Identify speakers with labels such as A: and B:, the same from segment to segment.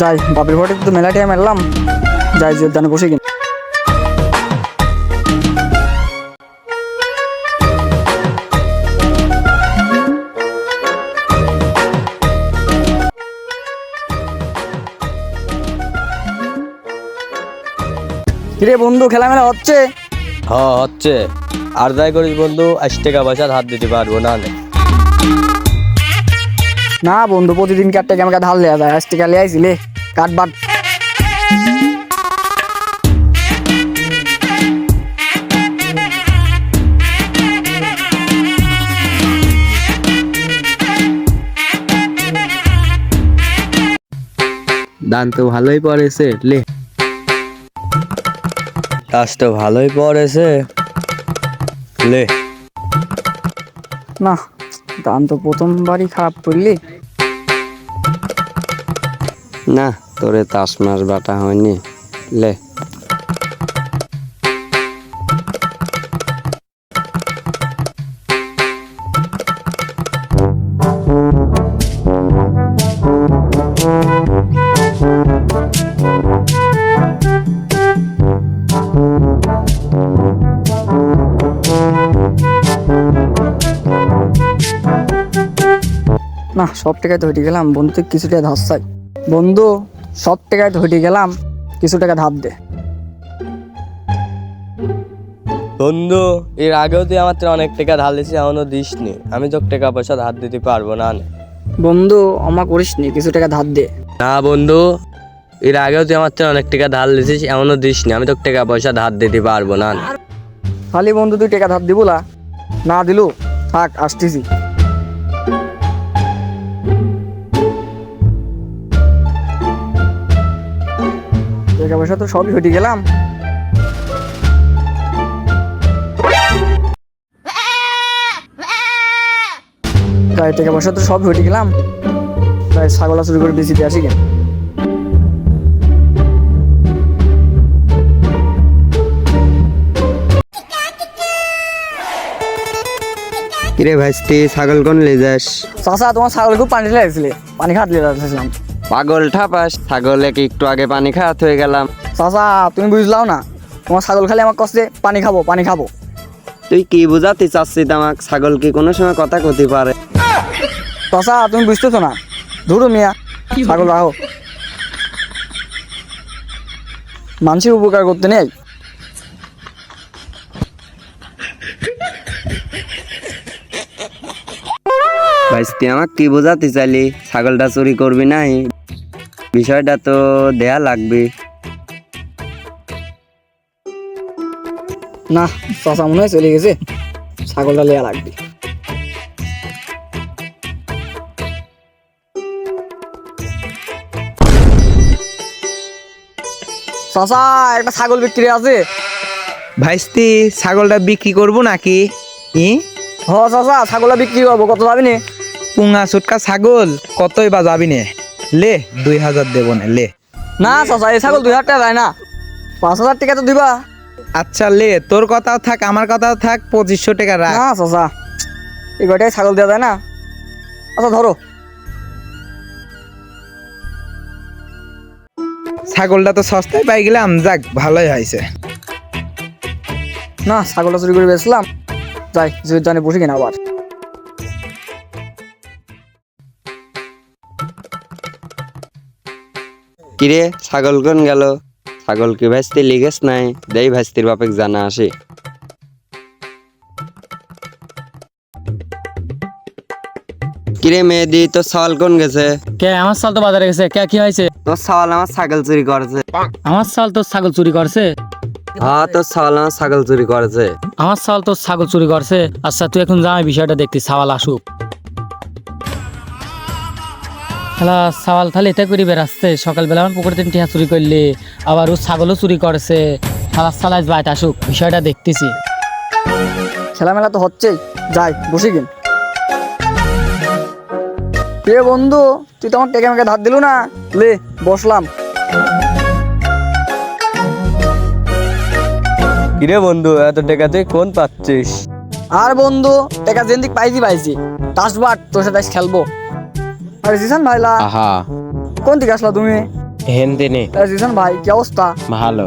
A: যাই, বাপের ঘরে তো মেলা টাইম এলাম। যাই, যোগদানে বসে কিনা। কিরে বন্ধু খেলা মেলা হচ্ছে?
B: হ্যাঁ হচ্ছে। আর যাই করিস বন্ধু, আশি টাকা পয়সা হাত দিতে পারব না। নে।
A: বন্ধু প্রতিদিন কাটতে আমাকে ঢাল দেওয়া যায়। আজকে কালে আইছিলে কাট বাট
C: দান তো ভালোই পড়েছে লে।
B: কাজ তো ভালোই পড়েছে লে।
A: না দান তো প্রথমবারই খারাপ করলি।
C: না তোরে তাস মাস বাটা হয়নি। লে।
A: সব টাকায় তো হেঁটে গেলাম। বন্ধু তুই কিছু টাকা ধার চাই। বন্ধু সব টাকায় তো গেলাম কিছু টাকা ধার দে।
B: বন্ধু এর আগেও তুই আমার থেকে অনেক টাকা ধার দিয়েছিস এখনও দিস নি আমি তোর টাকা পয়সা ধার দিতে পারব না
A: বন্ধু আমা করিস নি কিছু টাকা ধার দে।
B: না বন্ধু এর আগেও তুই আমার থেকে অনেক টাকা ধার দিয়েছিস এমনও দিস নি আমি তোর টাকা পয়সা ধার দিতে পারব না
A: খালি বন্ধু তুই টাকা ধার দিবলা না দিলু থাক আসতেছি। টাকা পয়সা তো সবই হেঁটে গেলাম। তাই টাকা পয়সা তো সব হেঁটে গেলাম। তাই ছাগল চুরি করে বেশি দিয়ে আসি কেন?
C: কিরে ভাইস্তি ছাগল কোন লে যাস
A: চাষা তোমার ছাগল খুব পানি লাগছিল পানি খাত লিয়ে যাচ্ছিলাম
C: পাগল ঠাপাস ছাগলে কি একটু আগে পানি খাওয়াতে হয়ে গেলাম?
A: চাচা তুমি বুঝলাও না। তোমার ছাগল খালি আমার কষ্টে পানি খাব পানি খাব।
C: তুই কি বুঝাতে চাচ্ছিস আমাক? ছাগল কি কোনো সময় কথা কতে পারে?
A: চাচা তুমি বুঝতেছো না। ধরো মিয়া ছাগল রাখো। মানুষের উপকার করতে নেই।
C: ভাইস্তি আমাক কি বুঝাতে চাইলি? ছাগলটা চুরি করবি নাই? বিষয়টা তো দেয়া লাগবে।
A: না চাচা মনে হয় চলে গেছে। ছাগলটা লেয়া লাগবে। চাচা একটা ছাগল বিক্রি আছে।
D: ভাইস্তি ছাগলটা বিক্রি করব নাকি? ই?
A: হ চাচা ছাগলটা বিক্রি করব কত যাবি নে?
D: পুঙা সুটকা ছাগল কতই বা যাবি নে? লে দুই হাজার দেবো না লে।
A: না চাচা এই ছাগল দুই হাজার টাকা যায় না। পাঁচ হাজার টাকা তো দিবা।
D: আচ্ছা লে তোর কথাও থাক আমার কথাও থাক পঁচিশশো টাকা রাখ।
A: না চাচা এই কয়টাই ছাগল দেওয়া যায় না। আচ্ছা ধরো।
D: ছাগলটা তো সস্তায় পাই গেলাম যাক ভালোই হয়েছে।
A: না ছাগলটা চুরি করে বেচলাম। যাই জোরদানে বসে কিনা আবার।
C: কিরে ছাগল কোন গেল? ছাগল কি ভাইস্তি লিগেস নাই? দেই ভাইস্তির বাপেক জানা আসে। কিরে মেয়েদি তোর সওয়াল কোন গেছে?
E: কে আমার সাল তো বাজারে গেছে। কে কি হয়েছে?
C: তোর সওয়াল আমার ছাগল চুরি করেছে।
E: আমার সাল তো ছাগল চুরি করছে।
C: হ্যাঁ তোর সওয়াল আমার ছাগল চুরি করেছে।
E: আমার সাল তো ছাগল চুরি করছে। আচ্ছা তুই এখন যা বিষয়টা দেখতি সাওয়াল আসুক। খেলা সাওয়াল তাহলে এটা করি বেড়াচ্ছে। সকালবেলা আমার পুকুরে তিন টিহা চুরি করলি আবার ও ছাগলও চুরি করছে। খেলা সালাজ বাইতে আসুক বিষয়টা দেখতেছি।
A: খেলামেলা তো হচ্ছেই। যাই বসে কিন প্রিয় বন্ধু তুই তো আমার টেকে মেকে ধার দিলু না? লে বসলাম।
B: কিরে বন্ধু এত টাকা তুই কোন পাচ্ছিস?
A: আর বন্ধু টেকা যেদিক পাইছি পাইছি। তাসবাট তোর সাথে খেলব। আরে জিসান ভাইলা
C: আহা।
A: কোন দিকে আসলা তুমি?
F: হেন দিনে
A: জিসান ভাই কি অবস্থা?
F: ভালো।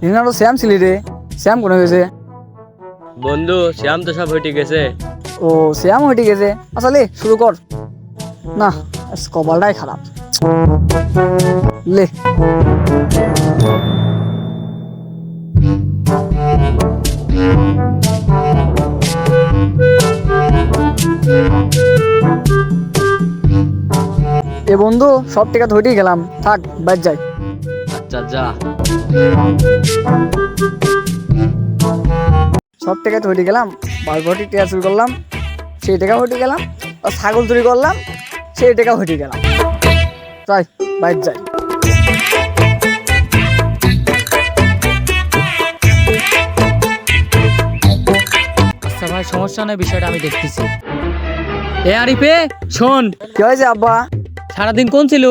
A: দিনা শ্যাম ছিলি রে। শ্যাম কোনে গেছে?
B: বন্ধু শ্যাম তো সব হয়ে গেছে।
A: ও শ্যাম হয়ে গেছে। আসলে শুরু কর। না কপালটাই খারাপ। লে। সব টাকা ধরেই গেলাম। থাক বাদ যাই।
B: আচ্ছা যা।
A: সব টাকা ধরে গেলাম ভর্তি টাকা চুরি করলাম সেই টাকা হটে গেলাম আর ছাগল চুরি করলাম সেই টাকা হটে গেলাম। তাই বাইর যাই।
E: আচ্ছা ভাই সমস্যা নেই বিষয়টা আমি দেখতেছি। এ আরিফে শোন।
A: কি হয়েছে আব্বা?
E: সারাদিন কোন ছিল?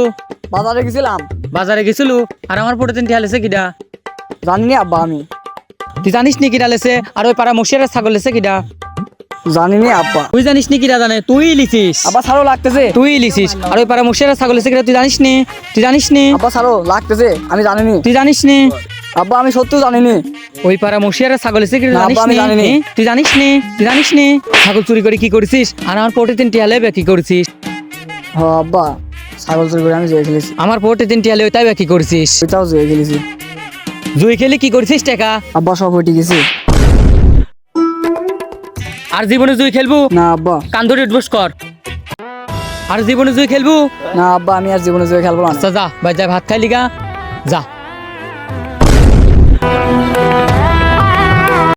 A: বাজারে গেছিলাম।
E: বাজারে গেছিল? আর আমার পরে তিনটি হালেছে কিডা?
A: জানিনি আব্বা আমি।
E: তুই জানিস নি কিডা লেছে আর ওই পাড়া মুশিয়ারের ছাগল লেছে কিডা?
A: জানিনি আব্বা।
E: তুই জানিস নি কিডা জানে? তুই লিছিস।
A: আব্বা ছাড়ো লাগতেছে।
E: তুই লিছিস। আর ওই পাড়া মুশিয়ারের ছাগল লেছে কিডা তুই জানিস নি তুই জানিস নি
A: আব্বা ছাড়ো লাগতেছে। আমি জানিনি।
E: তুই জানিস নি
A: আব্বা আমি সত্যি জানিনি।
E: ওই পাড়া মুশিয়ারের ছাগল এসে কি
A: না,
E: জানিস নি তুই জানিস নি তুই জানিস নি ছাগল চুরি করে কি করেছিস? আর আমার পোটে তিন টিয়ালে কি করেছিস?
A: আব্বা। ছাগল চুরি করে আমি জুয়ে খেলেছি।
E: আমার টিয়ালে ওইটাই কি করছিস?
A: তাও জুয়ে খেলেছি।
E: জুই খেলে কি করছিস টাকা?
A: আব্বা সব গেছে।
E: আর জীবনে জুই খেলব?
A: না আব্বা।
E: কান ধরে উঠবস কর। আর জীবনে জুই খেলব?
A: না আব্বা আমি আর জীবনে জুয়ে খেলব না।
E: আচ্ছা যা ভাই যা ভাত খাই লিগা যা।